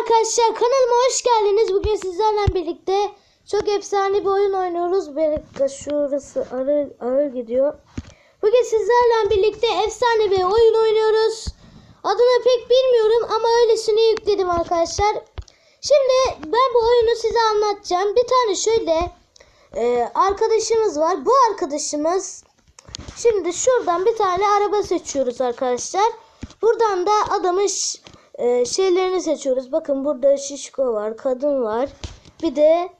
arkadaşlar kanalıma hoş geldiniz. Bugün sizlerle birlikte çok efsane bir oyun oynuyoruz. Bir dakika şurası ağır, ağır gidiyor. Bugün sizlerle birlikte efsane bir oyun oynuyoruz. Adını pek bilmiyorum ama öylesine yükledim arkadaşlar. Şimdi ben bu oyunu size anlatacağım. Bir tane şöyle e, arkadaşımız var. Bu arkadaşımız Şimdi şuradan bir tane araba seçiyoruz arkadaşlar. Buradan da adamın e, şeylerini seçiyoruz. Bakın burada şişko var, kadın var. Bir de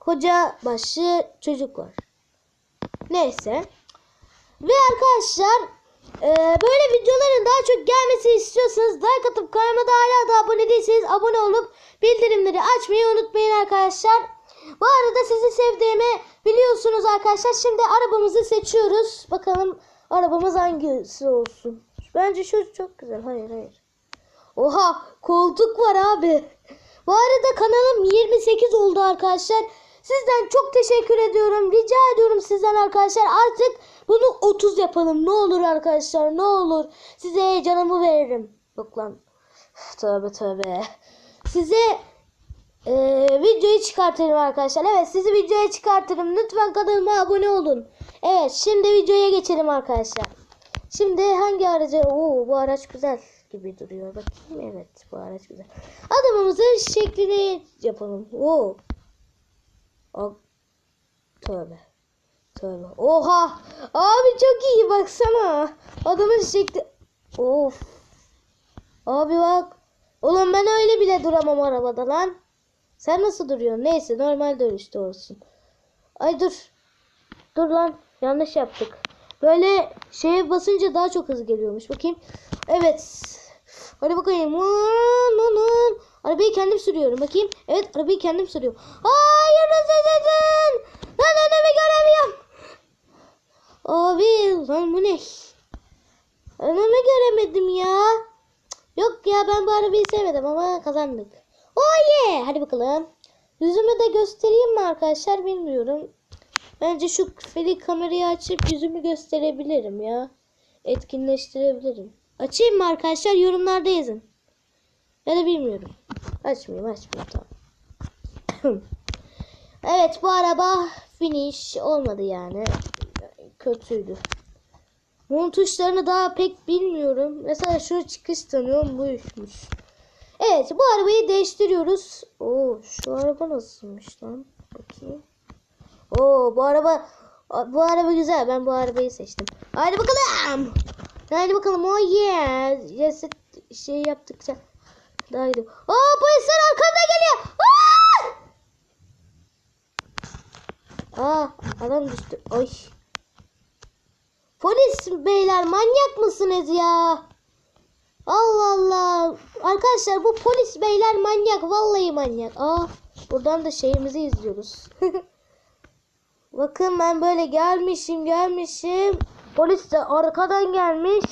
koca başlı çocuk var. Neyse. Ve arkadaşlar e, böyle videoların daha çok gelmesini istiyorsanız like atıp kanalıma hala da abone değilseniz abone olup bildirimleri açmayı unutmayın arkadaşlar. Bu arada sizi sevdiğimi biliyorsunuz arkadaşlar. Şimdi arabamızı seçiyoruz. Bakalım arabamız hangisi olsun. Bence şu çok güzel. Hayır hayır. Oha koltuk var abi. Bu arada kanalım 28 oldu arkadaşlar. Sizden çok teşekkür ediyorum. Rica ediyorum sizden arkadaşlar. Artık bunu 30 yapalım. Ne olur arkadaşlar ne olur. Size canımı veririm. Yok lan. Tövbe tövbe. Size ee, videoyu çıkartırım arkadaşlar. Evet sizi videoya çıkartırım. Lütfen kanalıma abone olun. Evet şimdi videoya geçelim arkadaşlar. Şimdi hangi aracı? Oo bu araç güzel gibi duruyor. Bakayım evet bu araç güzel. Adamımızın şeklini yapalım. Oo. O... Tövbe. Tövbe. Oha. Abi çok iyi baksana. Adamın şekli. Of. Abi bak. Oğlum ben öyle bile duramam arabada lan. Sen nasıl duruyorsun? Neyse normal dönüşte olsun. Ay dur. Dur lan. Yanlış yaptık. Böyle şeye basınca daha çok hız geliyormuş. Bakayım. Evet. Hadi bakayım. Arabayı kendim sürüyorum. Bakayım. Evet arabayı kendim sürüyorum. Hayır nasıl Lan önümü göremiyorum. Abi lan bu ne? Önümü göremedim ya. Yok ya ben bu arabayı sevmedim ama kazandık. Oh yeah! Hadi bakalım. Yüzümü de göstereyim mi arkadaşlar bilmiyorum. Bence şu küfeli kamerayı açıp yüzümü gösterebilirim ya. Etkinleştirebilirim. Açayım mı arkadaşlar? Yorumlarda yazın. Ya da bilmiyorum. Açmayayım açmayayım tamam. evet bu araba finish olmadı yani. Kötüydü. Bunun tuşlarını daha pek bilmiyorum. Mesela şu çıkış tanıyorum buymuş. Evet bu arabayı değiştiriyoruz. Oo şu araba nasılmış lan? Bakayım. Oo bu araba bu araba güzel. Ben bu arabayı seçtim. Haydi bakalım. Haydi bakalım. Oh yeah. Ceset şey yaptıkça daha iyi. Oo polisler arkamda geliyor. Aa! Aa adam düştü. Ay. Polis beyler manyak mısınız ya? Allah Allah. Arkadaşlar bu polis beyler manyak. Vallahi manyak. Aa, buradan da şeyimizi izliyoruz. Bakın ben böyle gelmişim gelmişim. Polis de arkadan gelmiş.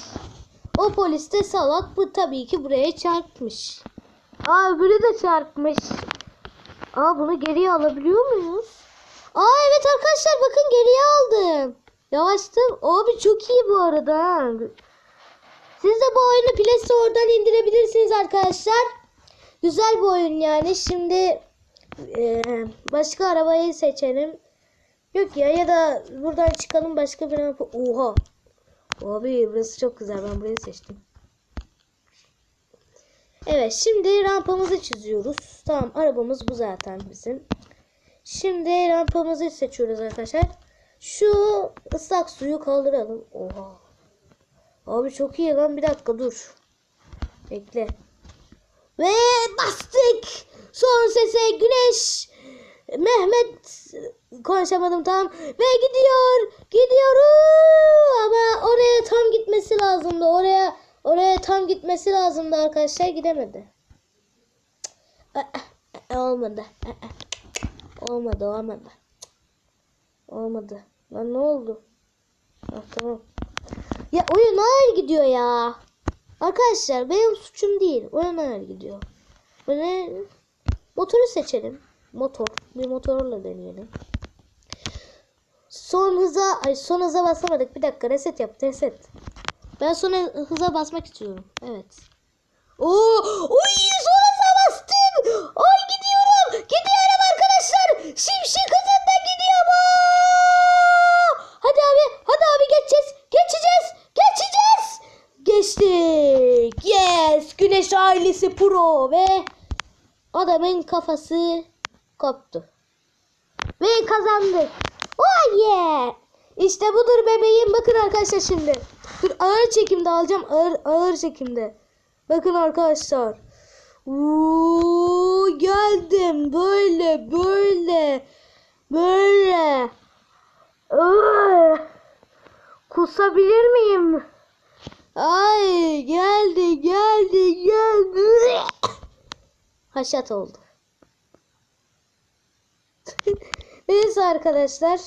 O polis de salak. Bu tabii ki buraya çarpmış. Aa öbürü de çarpmış. Aa bunu geriye alabiliyor muyuz? Aa evet arkadaşlar bakın geriye aldım. Yavaştım. Abi çok iyi bu arada. Siz de bu oyunu Play Store'dan indirebilirsiniz arkadaşlar. Güzel bir oyun yani. Şimdi e, başka arabayı seçelim. Yok ya ya da buradan çıkalım başka bir araba. Oha. Abi burası çok güzel. Ben burayı seçtim. Evet şimdi rampamızı çiziyoruz. Tamam arabamız bu zaten bizim. Şimdi rampamızı seçiyoruz arkadaşlar. Şu ıslak suyu kaldıralım. Oha. Abi çok iyi lan bir dakika dur. Bekle. Ve bastık. Son sese güneş. Mehmet konuşamadım tam. Ve gidiyor. Gidiyor. Ama oraya tam gitmesi lazımdı. Oraya oraya tam gitmesi lazımdı arkadaşlar. Gidemedi. Olmadı. Olmadı olmadı. Olmadı. Lan ne oldu? Ah, tamam. Ya oyun ağır gidiyor ya. Arkadaşlar benim suçum değil. Oyun ağır gidiyor. Böyle motoru seçelim. Motor. Bir motorla deneyelim. Son hıza ay son hıza basamadık. Bir dakika reset yap reset. Ben son hıza basmak istiyorum. Evet. Oo, oy sola bastım. Oy gidiyorum. Gidiyorum arkadaşlar. Şimşek hızında gidiyorum. Hadi abi. Hadi abi geçeceğiz. Geçeceğiz. Geçeceğiz. Geçtik. Yes. Güneş ailesi pro ve adamın kafası koptu. Ve kazandık. Oh yeah. İşte budur bebeğim. Bakın arkadaşlar şimdi. Dur ağır çekimde alacağım. Ağır ağır çekimde. Bakın arkadaşlar. Uuu, geldim böyle böyle böyle. Iı, kusabilir miyim? Ay geldi geldi geldi. Haşat oldu. Neyse arkadaşlar.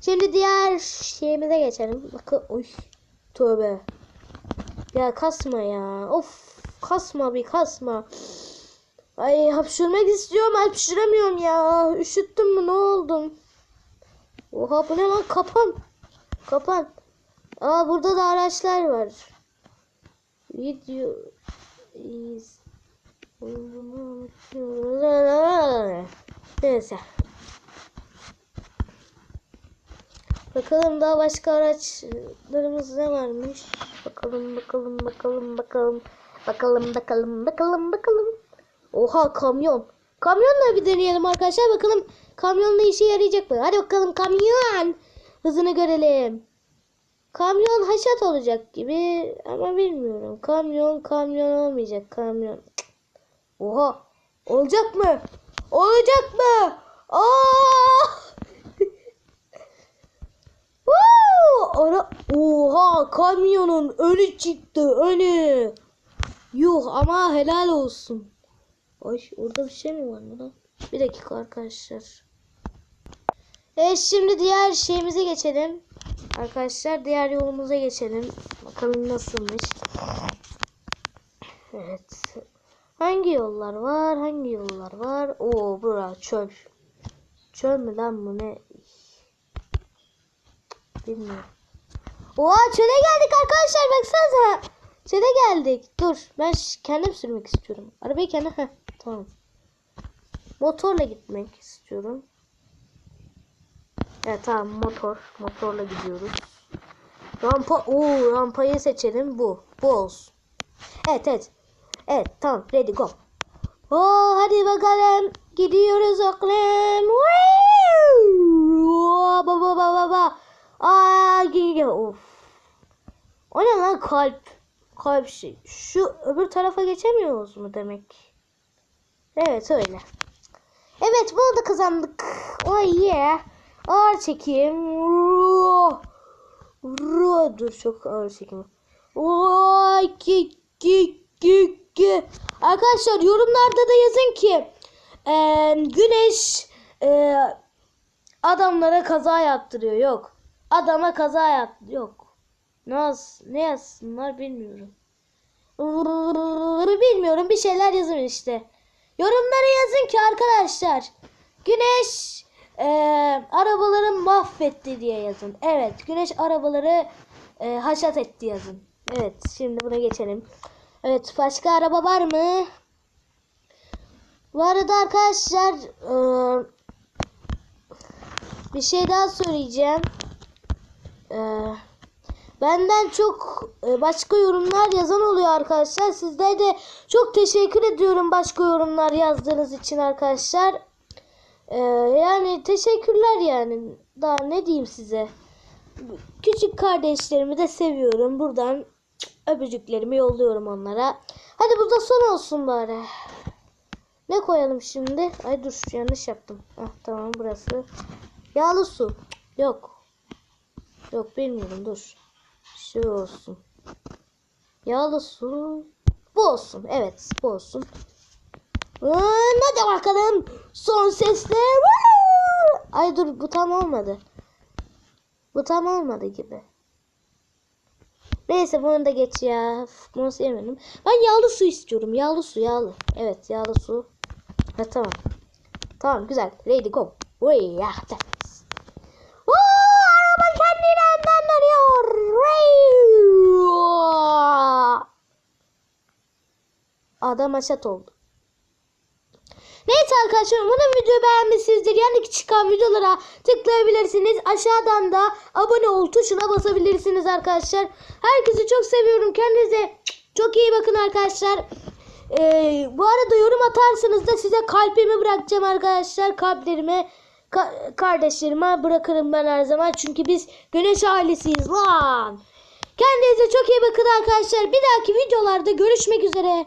Şimdi diğer şeyimize geçelim. Bakın oy. Tövbe. Ya kasma ya. Of kasma bir kasma. Ay hapşırmak istiyorum hapşıramıyorum ya. Üşüttüm mü ne oldum? Oha bu ne lan kapan. Kapan. Aa burada da araçlar var. Video is Neyse. Bakalım daha başka araçlarımız ne varmış. Bakalım bakalım bakalım bakalım. Bakalım bakalım bakalım bakalım. Oha kamyon. Kamyonla bir deneyelim arkadaşlar. Bakalım kamyonla işe yarayacak mı? Hadi bakalım kamyon. Hızını görelim. Kamyon haşat olacak gibi ama bilmiyorum. Kamyon kamyon olmayacak kamyon. Oha. Olacak mı? Olacak mı? Aa! Ara Oha kamyonun önü çıktı önü. Yuh ama helal olsun. Ay orada bir şey mi var mı lan? Bir dakika arkadaşlar. Evet şimdi diğer şeyimize geçelim. Arkadaşlar diğer yolumuza geçelim. Bakalım nasılmış. Evet. Hangi yollar var? Hangi yollar var? Oo bura çöl. Çöl mü lan bu ne? Bilmiyorum. Oha çöle geldik arkadaşlar baksanıza. Çöle geldik. Dur ben kendim sürmek istiyorum. Arabayı kendim. Heh, tamam. Motorla gitmek istiyorum. Evet tamam motor. Motorla gidiyoruz. Rampa. Oo rampayı seçelim. Bu. Bu olsun. Evet evet. Evet tamam ready go. Oo hadi bakalım. Gidiyoruz. Woo! Baba baba baba. Aa gidiyor. Of. O ne lan kalp? Kalp şey. Şu öbür tarafa geçemiyoruz mu demek? Evet öyle. Evet bunu da kazandık. Oh yeah. Ağır çekim. Ruh. Ruh. Dur çok ağır çekim. Vay ki ki ki ki. Arkadaşlar yorumlarda da yazın ki eee, güneş eee, adamlara kaza yaptırıyor. Yok. Adama kaza yap yok. Naz ne yazsınlar bilmiyorum. Bilmiyorum bir şeyler yazın işte. Yorumlara yazın ki arkadaşlar. Güneş eee arabaları mahvetti diye yazın. Evet güneş arabaları eee, haşat etti yazın. Evet şimdi buna geçelim. Evet başka araba var mı? Bu arada arkadaşlar eee, bir şey daha söyleyeceğim. Eee, benden çok e, başka yorumlar yazan oluyor arkadaşlar. Sizlere de çok teşekkür ediyorum başka yorumlar yazdığınız için arkadaşlar. Eee, yani teşekkürler yani. Daha ne diyeyim size. Küçük kardeşlerimi de seviyorum. Buradan öpücüklerimi yolluyorum onlara. Hadi bu da son olsun bari. Ne koyalım şimdi? Ay dur yanlış yaptım. Ah tamam burası. Yağlı su. Yok. Yok bilmiyorum dur. Şey olsun. Yağlı su. Bu olsun. Evet bu olsun. Ee, Hadi bakalım. Son sesle. Ay dur bu tam olmadı. Bu tam olmadı gibi. Neyse bunu da geç ya. Bunu sevmedim. Ben yağlı su istiyorum. Yağlı su yağlı. Evet yağlı su. Ha tamam. Tamam güzel. Ready go. Oy ya. Oo, araba kendinden dönüyor. Rey! Adam haşat oldu. Neyse arkadaşlar umarım videoyu beğenmişsinizdir. Yani çıkan videolara tıklayabilirsiniz. Aşağıdan da abone ol tuşuna basabilirsiniz arkadaşlar. Herkesi çok seviyorum. Kendinize çok iyi bakın arkadaşlar. Ee, bu arada yorum atarsanız da size kalbimi bırakacağım arkadaşlar. Kalplerimi ka- kardeşlerime bırakırım ben her zaman. Çünkü biz güneş ailesiyiz lan. Kendinize çok iyi bakın arkadaşlar. Bir dahaki videolarda görüşmek üzere.